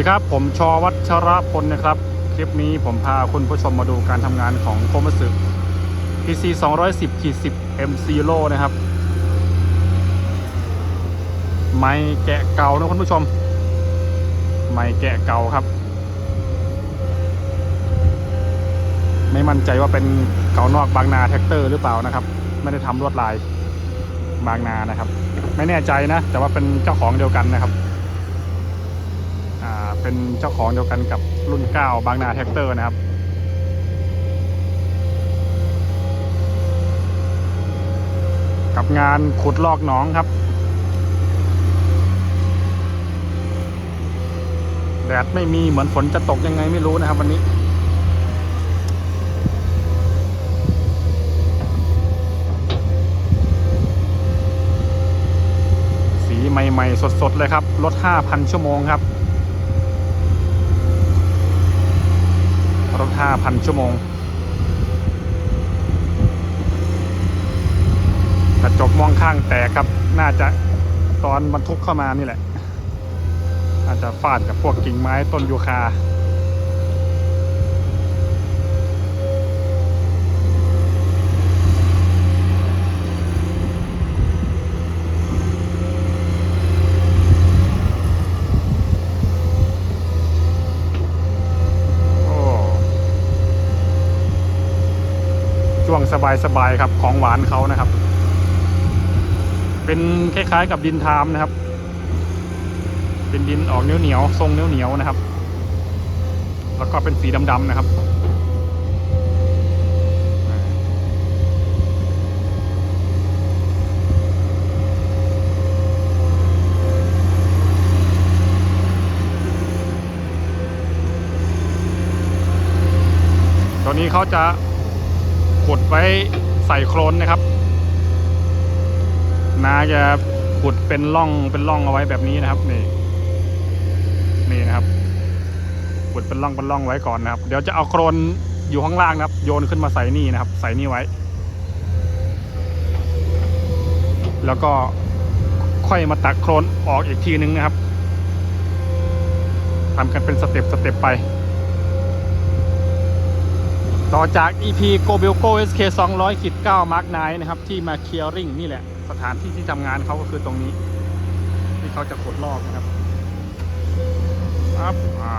ดีครับผมชอวัชรพลนะครับ คลิปนี้ผมพาคุณผู้ชมมาดูการทำงานของโคมัสึ PC 210ขีด10 M Zero นะครับ ไม้แกะเก่านะคุณผู้ชม ไม้แกะเก่าครับ ไม่มั่นใจว่าเป็นเก่านอกบางนาแท็กเตอร์หรือเปล่านะครับ ไม่ได้ทำลวดลายบางนานะครับ ไม่แน่ใจนะ แต่ว่าเป็นเจ้าของเดียวกันนะครับ เป็นเจ้าของเดียวกันกับรุ่น 9 บางนาแท็กเตอร์นะครับกับงานขุดลอกหนองครับแดดไม่มีเหมือนฝนจะตกยังไงไม่รู้นะครับวันนี้สีใหม่ ๆ สด ๆ เลยครับ รถ 5,000 ชั่วโมงครับ รถ 5,000 ชั่วโมง กระจกมองข้างแตกครับ น่าจะตอนบรรทุกเข้ามานี่แหละ อาจจะฟาดกับพวกกิ่งไม้ต้นยูคา โอ้ ช่วงสบายๆครับของหวานเขานะครับ เป็นคล้ายๆกับดินทามนะครับ เป็นดินออกเหนียวๆทรงเหนียวๆนะครับ แล้วก็เป็นสีดำๆนะครับตัวนี้เขาจะ ขุดไว้ใส่โคลนนะครับนาจะขุดเป็นร่องเป็นร่องเอาไว้แบบนี้นะครับ นี่ นี่นะครับขุดเป็นร่องเป็นร่องไว้ก่อนนะครับ เดี๋ยวจะเอาโครนอยู่ข้างล่างนะครับ โยนขึ้นมาใส่นี่นะครับ ใส่นี่ไว้ แล้วก็ค่อยมาตักโครนออกอีกทีนึงนะครับทำกันเป็นสเต็ปสเต็ปไป ต่อจาก EP Go b e l Go SK 200ขีด9 Mark 9นะครับ ที่มาเคลียร์ริงนี่แหละ สถานที่ที่ทำงานเขาก็คือตรงนี้ ที่เขาจะขดลอกนะครับครับอ่า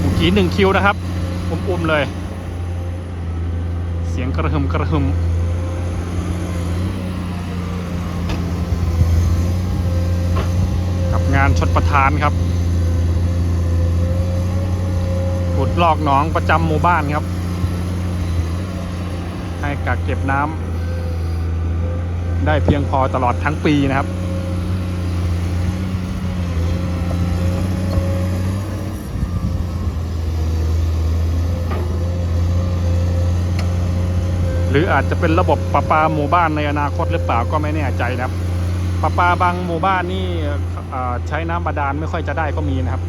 เมื่อกี้หนึ่งคิวนะครับอุ้มๆเลย เสียงกระหึ่มกระหึ่ม กับ งานชดประทานครับขุดลอกหนองประจำหมู่บ้านครับ ให้กักเก็บน้ำได้เพียงพอตลอดทั้งปีนะครับหรืออาจจะเป็นระบบประปาหมู่บ้านในอนาคตหรือเปล่าก็ไม่แน่ใจนะครับ ประปาบางหมู่บ้านนี่ใช้น้ำบาดาลไม่ค่อยจะได้ก็มีนะครับ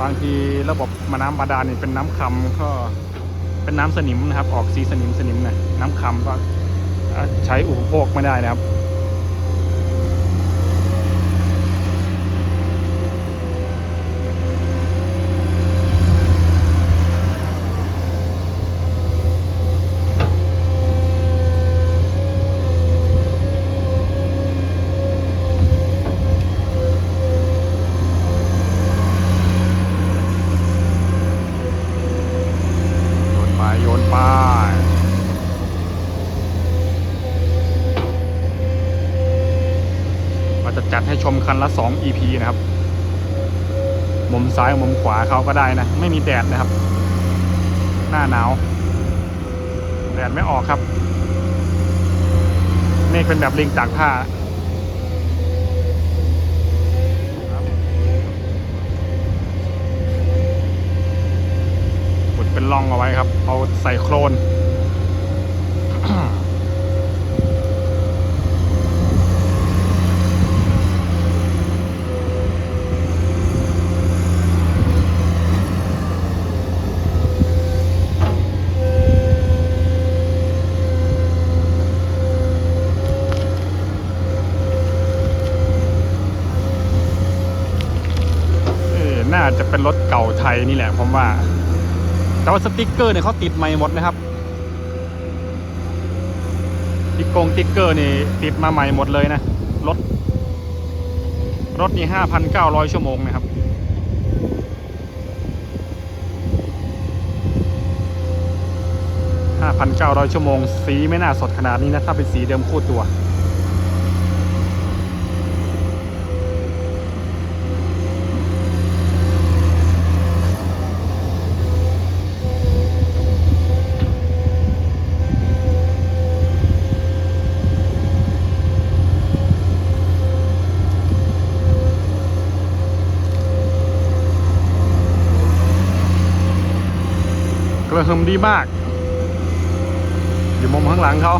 บางทีระบบมาน้ำบาดาลนี่เป็นน้ำคำก็เป็นน้ำสนิมนะครับ ออกสีสนิมสนิมนะน้ำคำก็ใช้อุปโภคไม่ได้นะครับ โยนไปโยนไปเราจะจัดให้ชม คันละ 2 EP นะครับมุมซ้ายมุมขวาเขาก็ได้นะ ไม่มีแดดนะครับ หน้าหนาว แดดไม่ออกครับเมฆเป็นแบบลิงจากผ้าครับขุดเป็นร่องเอาไว้ครับ เอาใส่โครน น่า จะเป็นรถเก่าไทยนี่แหละผมว่า แต่ว่าสติกเกอร์เนี่ยเขาติดใหม่หมดนะครับติ๊กกงติ๊กเกอร์นี่ติดมาใหม่หมดเลยนะรถรถนี่ห้าพันเก้าร้อยชั่วโมงนะครับห้าพันเก้าร้อยชั่วโมง สีไม่น่าสดขนาดนี้นะ ถ้าเป็นสีเดิมคู่ตัว ดีมาก อยู่มุมข้างหลังเขา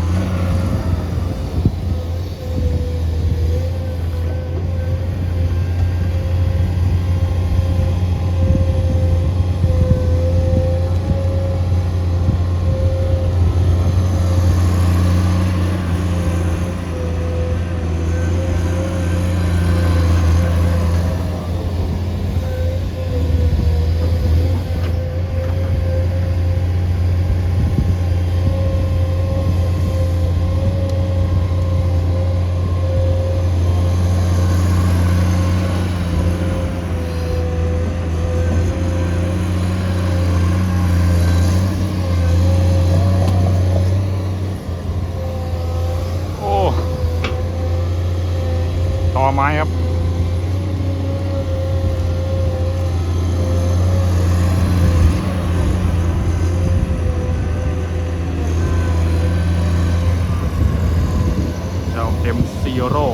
โอ้ ต่ อไม้ครับเจ้า M Zero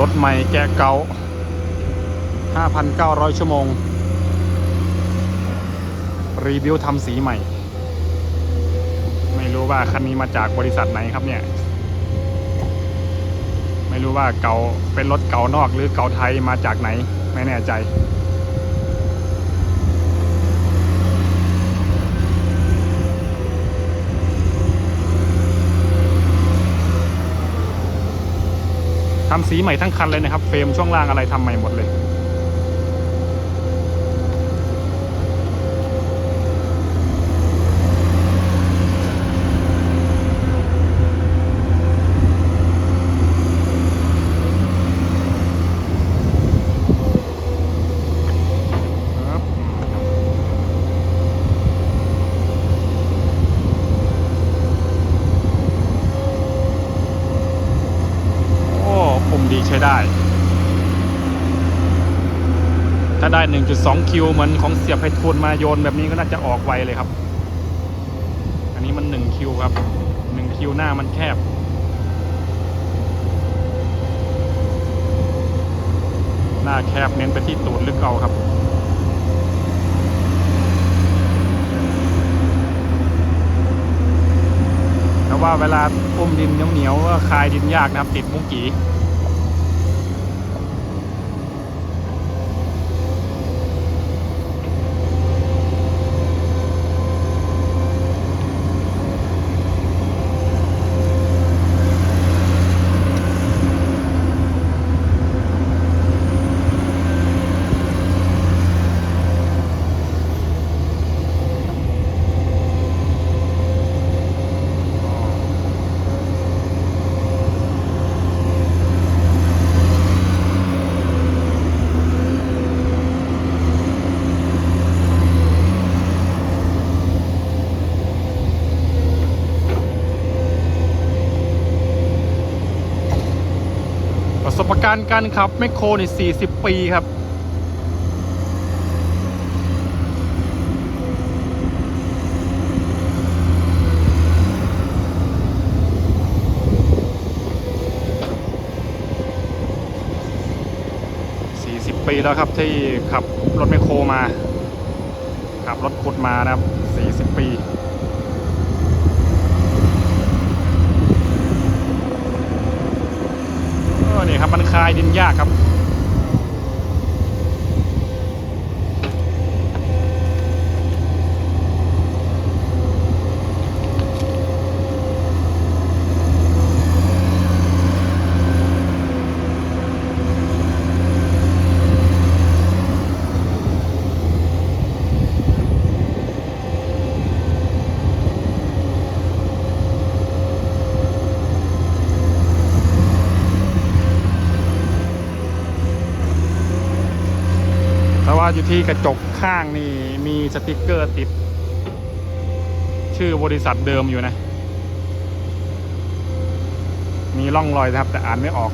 รถ ใหม่แกะเก่า 5,900 ชั่วโมง รีวิวทำสีใหม่ ไม่รู้ว่าคันนี้มาจากบริษัทไหนครับเนี่ย ไม่รู้ว่าเก่าเป็นรถเก่านอกหรือเก่าไทยมาจากไหน ไม่แน่ใจ ทำสีใหม่ทั้งคันเลยนะครับ เฟรมช่วงล่างอะไรทำใหม่หมดเลย ใช้ได้ ถ้าได้ 1.2 คิวเหมือนของเสียบไพทูลมาโยนแบบนี้ก็น่าจะออกไวเลยครับ อันนี้มัน 1 คิวครับ 1 คิวหน้ามันแคบหน้าแคบเน้นไปที่ตูดลึกเอาครับแต่ว่าเวลาอุ้มดินเหนียวๆก็คลายดินยากนะครับ ติดมุกกี ประสบการณ์การขับแมคโครนี่40 ปีครับปีแล้วครับที่ขับรถแมคโครมา ขับรถขุดมานะครับ 40 ปี เออ นี่ครับมันคลายดินยากครับ อยู่ที่กระจกข้างนี่มีสติกเกอร์ติด ชื่อบริษัทเดิมอยู่นะ มีร่องรอยนะครับ แต่อ่านไม่ออก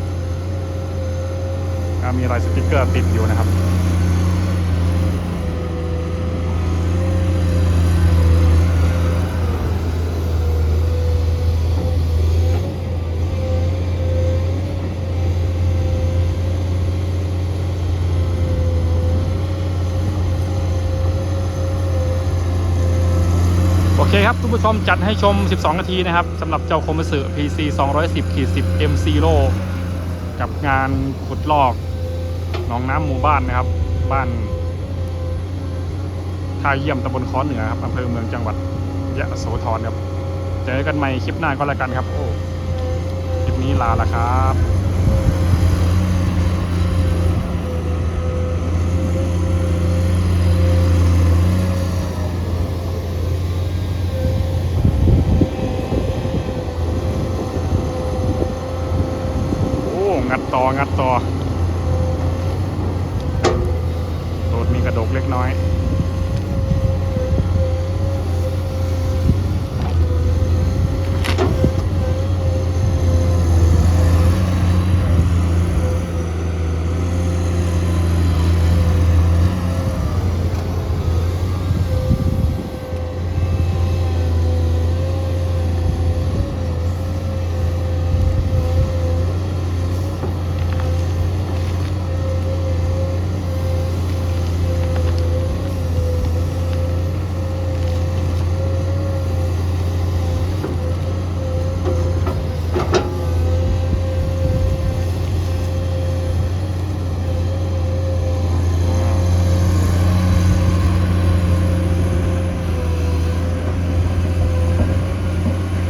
ก็มีรอยสติกเกอร์ติดอยู่นะครับ เคครับทุกผู้ชมจัดให้ชม 12 นาทีนะครับสำหรับเจ้าคมสึ PC 210ขีด10 M Zero กับงานขุดลอกหนองน้ำหมู่บ้านนะครับ บ้านท่าเยี่ยมตำบลค้อเหนือครับอำเภอเมืองจังหวัดยะโสธรครับ เจอกันใหม่คลิปหน้าก็แล้วกันครับ โอ้ คลิปนี้ลาละครับ โอ้ งัด ต่องัดต่อรถมีกระดกเล็กน้อย